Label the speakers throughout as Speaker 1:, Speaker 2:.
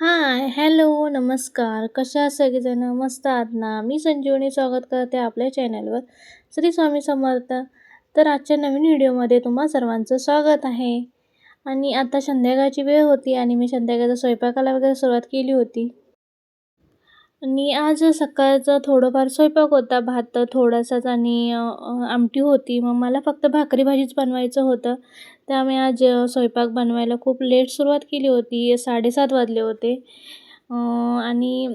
Speaker 1: हाय, hello, नमस्कार. कशा सगळेजण? मस्त आहात ना? मी संजीवनी स्वागत करते आपल्या चॅनलवर. श्री स्वामी समर्थ. तर आजच्या नवीन व्हिडिओमध्ये तुम्हा सर्वांचं स्वागत आहे. आणि आता संध्याकाळची वेळ होती आणि मी संध्याकाळचा स्वयंपाकाला वगैरे सुरुवात केली होती. आणि आज सकाळचं थोडंफार स्वयंपाक होता. भात थोडासाच आणि आमटी होती. मग मला फक्त भाकरी भाजीच बनवायचं होतं. त्यामुळे आज स्वयंपाक बनवायला खूप लेट सुरुवात केली होती. 7:30 वाजले होते. आणि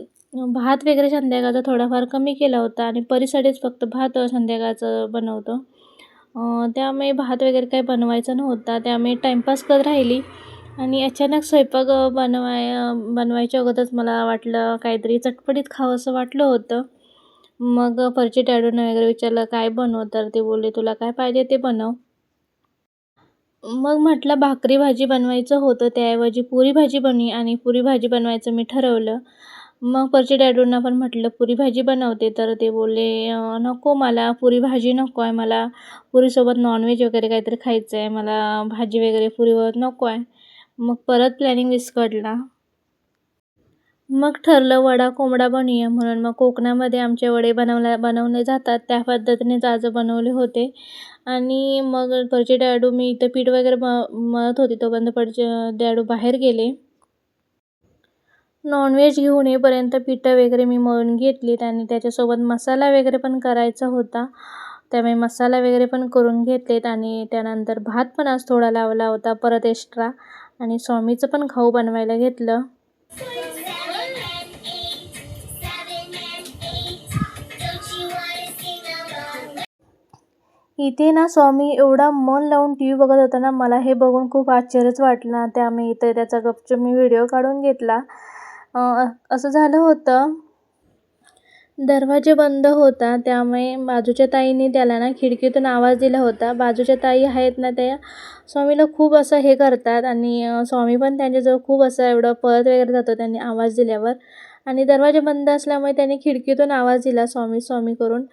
Speaker 1: भात वगैरे संध्याकाळचा थोडाफार कमी केला होता आणि परीसाठीच फक्त भात संध्याकाळचं बनवतो. त्यामुळे भात वगैरे काही बनवायचा नव्हता. त्यामुळे टाईमपास करत राहिली. आणि अचानक स्वयंपाक बनवाय बनवायच्या अगोदरच मला वाटलं काहीतरी चटपटीत खावंसं वाटलं होतं. मग परचे डॅडूंना वगैरे विचारलं, "काय बनव तर ते बोलले, "तुला काय पाहिजे ते बनव." मग म्हटलं भाकरी भाजी बनवायचं होतं. त्याऐवजी पुरी भाजी बनवी आणि पुरी भाजी बनवायचं मी ठरवलं. मग परचे डॅडूंना पण म्हटलं, "पुरी भाजी बनवते." तर ते बोलले, "नको मला पुरी भाजी नको आहे. मला पुरीसोबत नॉनव्हेज वगैरे काहीतरी खायचं आहे. मला भाजी वगैरे पुरीवर नको आहे." मग परत प्लॅनिंग विस्कटला. मग ठरलं वडा कोंबडा बनवूया म्हणून. मग कोकणामध्ये आमचे वडे बनवल्या बनवले जातात त्या पद्धतीनेच आज बनवले होते. आणि मग परचे डॅडू मी इथं पीठ वगैरे ब मळत होती तोपर्यंत परचे डॅडू बाहेर गेले. नॉनव्हेज घेऊन येईपर्यंत पिठं वगैरे मी मळून घेतलीत आणि त्याच्यासोबत मसाला वगैरे पण करायचा होता. त्यामुळे मसाला वगैरे पण करून घेतलेत आणि त्यानंतर भात पण आज थोडा लावला होता परत एक्स्ट्रा. आणि स्वामीचं पण खाऊ बनवायला घेतलं. इथे ना स्वामी एवढा मन लावून टी व्ही बघत होता ना मला हे बघून खूप आश्चर्यच वाटलं. त्यामुळे इथे त्याचा गपचूप मी व्हिडिओ काढून घेतला. असं झालं होतं दरवाजे बंद होता त्यामुळे बाजूच्या ताईंनी त्याला ना खिडकीतून आवाज दिला होता. बाजूच्या ताई आहेत ना त्या स्वामीला खूप असं हे करतात आणि स्वामी पण त्यांच्याजवळ खूप असं एवढं पळत वगैरे जातो त्यांनी आवाज दिल्यावर. आणि दरवाजे बंद असल्यामुळे त्यांनी खिडकीतून आवाज दिला स्वामी स्वामी करून.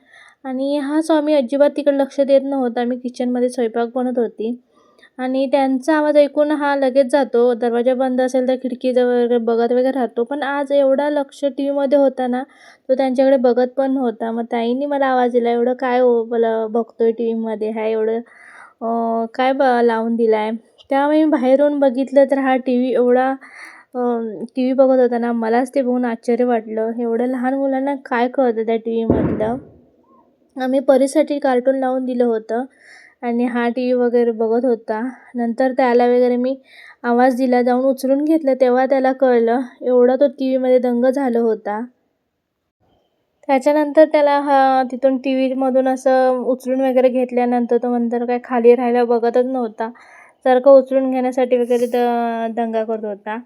Speaker 1: आणि हा स्वामी अजिबात तिकडे लक्ष देत नव्हता. मी किचनमध्ये स्वयंपाक बनवत होती. आणि त्यांचा आवाज ऐकून हा लगेच जातो. दरवाजा बंद असेल तर खिडकीजवळ बघत वगैरे राहतो. पण आज एवढा लक्ष टी व्हीमध्ये होता ना तो त्यांच्याकडे बघत पण नव्हता. मग ताईंनी मला आवाज दिला, "एवढं काय हो मला आहे टी व्हीमध्ये हा एवढं काय ब लावून दिला आहे?" त्यामुळे मी बाहेरून बघितलं तर हा टी व्ही एवढा टी व्ही बघत होता ना मलाच ते बघून आश्चर्य वाटलं. एवढ्या लहान मुलांना काय कळतं त्या टी व्हीमधलं. आम्ही परीसाठी कार्टून लावून दिलं होतं आणि हा टी व्ही वगैरे बघत होता. नंतर त्याला वगैरे मी आवाज दिला, जाऊन उचलून घेतलं तेव्हा त्याला कळलं. एवढा तो टी व्हीमध्ये दंग झाला होता. त्याच्यानंतर त्याला हा तिथून टी व्हीमधून असं उचलून वगैरे घेतल्यानंतर तो नंतर काय खाली राहायला बघतच नव्हता. सारखं उचलून घेण्यासाठी वगैरे द दंगा करत होता.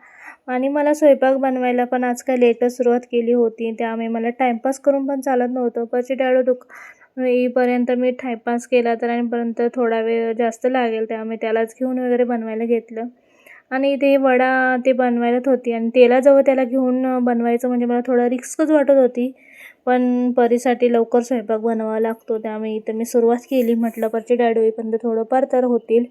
Speaker 1: आणि मला स्वयंपाक बनवायला पण आजकाल लेटच सुरुवात केली होती. त्यामुळे मला टाईमपास करून पण चालत नव्हतं. पचे डॅडू दुख येईपर्यंत मी टाईमपास केला तर आणि थोडा वेळ जास्त लागेल त्यामुळे त्यालाच घेऊन वगैरे बनवायला घेतलं. आणि ते वडा ते बनवायलाच होती आणि तेलाजवळ त्याला घेऊन बनवायचं म्हणजे मला थोडं रिस्कच वाटत होती. पण परीसाठी लवकर स्वयंपाक बनवावा लागतो त्यामुळे इथं मी सुरुवात केली. म्हटलं परचे डॅड होईपर्यंत थोडंफार तर होतील.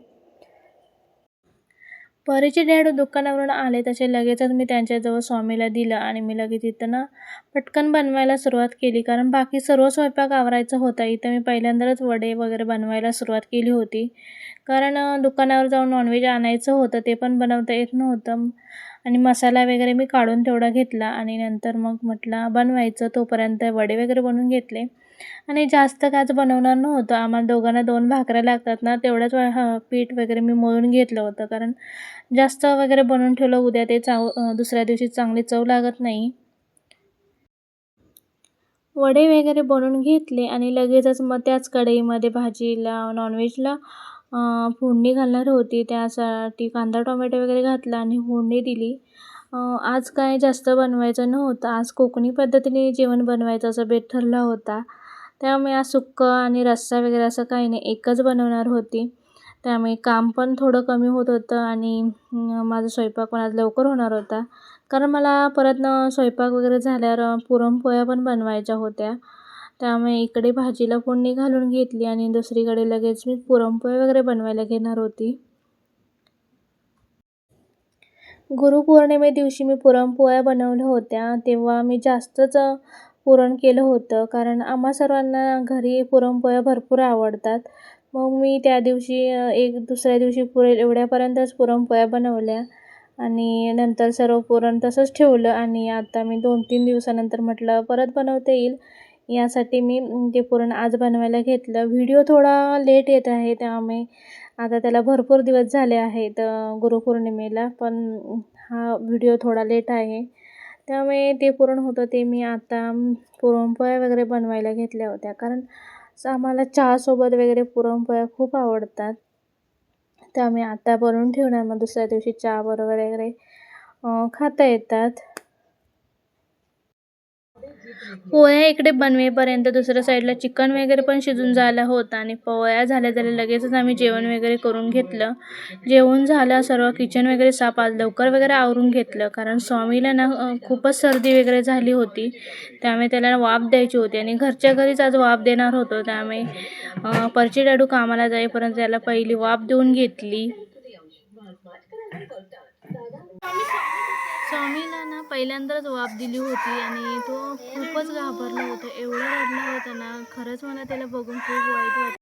Speaker 1: परीचे डॅडू दुकानावरून आले तसे लगेचच मी त्यांच्याजवळ स्वामीला दिलं आणि मी लगेच इथं ना पटकन बनवायला सुरुवात केली. कारण बाकी सर्व स्वयंपाक आवरायचा होता. इथं मी पहिल्यांदाच वडे वगैरे बनवायला सुरुवात केली होती. कारण दुकानावर जाऊन नॉनव्हेज आणायचं होतं ते पण बनवता येत नव्हतं. आणि मसाला वगैरे मी काढून तेवढा घेतला आणि नंतर मग म्हटलं बनवायचं. तोपर्यंत वडे वगैरे बनवून घेतले. आणि जास्त काच बनवणार नव्हतं. आम्हाला दोघांना दोन भाकऱ्या लागतात ना तेवढंच पीठ वगैरे मी मळून घेतलं होतं. कारण जास्त वगैरे बनवून ठेवलं उद्या ते चाव दुसऱ्या दिवशी चांगली चव लागत नाही. वडे वगैरे बनवून घेतले आणि लगेचच मग त्याच कढईमध्ये भाजीला नॉनव्हेजला फोडणी घालणार होती. त्यासाठी कांदा टोमॅटो वगैरे घातला आणि फोडणी दिली. आज काय जास्त बनवायचं नव्हतं. आज कोकणी पद्धतीने जेवण बनवायचं असं बेत ठरला होता. त्यामुळे आज सुक्कं आणि रस्सा वगैरे असं काही नाही एकच बनवणार होती. त्यामुळे काम पण थोडं कमी होत होतं आणि माझा स्वयंपाक पण आज लवकर होणार होता. कारण मला परत स्वयंपाक वगैरे झाल्यावर पुरणपोळ्या पण बनवायच्या होत्या. त्यामुळे इकडे भाजीला फोडणी घालून घेतली आणि दुसरीकडे लगेच मी पुरणपोळ्या वगैरे बनवायला घेणार होती. गुरुपौर्णिमे दिवशी मी पुरणपोळ्या बनवल्या होत्या तेव्हा मी जास्तच पुरण केलं होतं. कारण आम्हा सर्वांना घरी पुरणपोळ्या भरपूर आवडतात. मग मी त्या दिवशी एक दुसऱ्या दिवशी पुरेल एवढ्यापर्यंतच पुरणपोळ्या बनवल्या. आणि नंतर सर्व पुरण तसंच ठेवलं. आणि आता मी दोन तीन दिवसानंतर म्हटलं परत बनवता येईल. यासाठी मी ते पुरण आज बनवायला घेतलं. व्हिडिओ थोडा लेट येत आहे त्यामुळे आता त्याला भरपूर दिवस झाले आहेत गुरुपौर्णिमेला. पण हा व्हिडिओ थोडा लेट आहे. त्यामुळे ते पुरण होतं ते मी आता पुरणपोळ्या वगैरे बनवायला घेतल्या होत्या. कारण आम्हाला चहासोबत वगैरे पुरणपोळ्या खूप आवडतात. त्यामुळे आता बनवून ठेवणार मग दुसऱ्या दिवशी चहाबरोबर वगैरे खाता येतात. पोळ्या इकडे बनवेपर्यंत दुसऱ्या साईडला चिकन वगैरे पण शिजून झालं होतं आणि पोळ्या झाल्या झाल्या लगेचच आम्ही जेवण वगैरे करून घेतलं. जेवण झालं सर्व किचन वगैरे साफ आज लवकर वगैरे आवरून घेतलं कारण स्वामीला ना खूपच सर्दी वगैरे झाली होती. त्यामुळे त्याला वाफ द्यायची होती आणि घरच्या घरीच आज वाफ देणार होतो. त्यामुळे परची डाडू कामाला जाईपर्यंत त्याला पहिली वाफ देऊन घेतली. स्वामीला ना पहिल्यांदाच वाफ दिली होती आणि तो खूपच घाबरला होता. एवढा रडला होता ना खरंच मला त्याला बघून खूप वाईट वाटलं.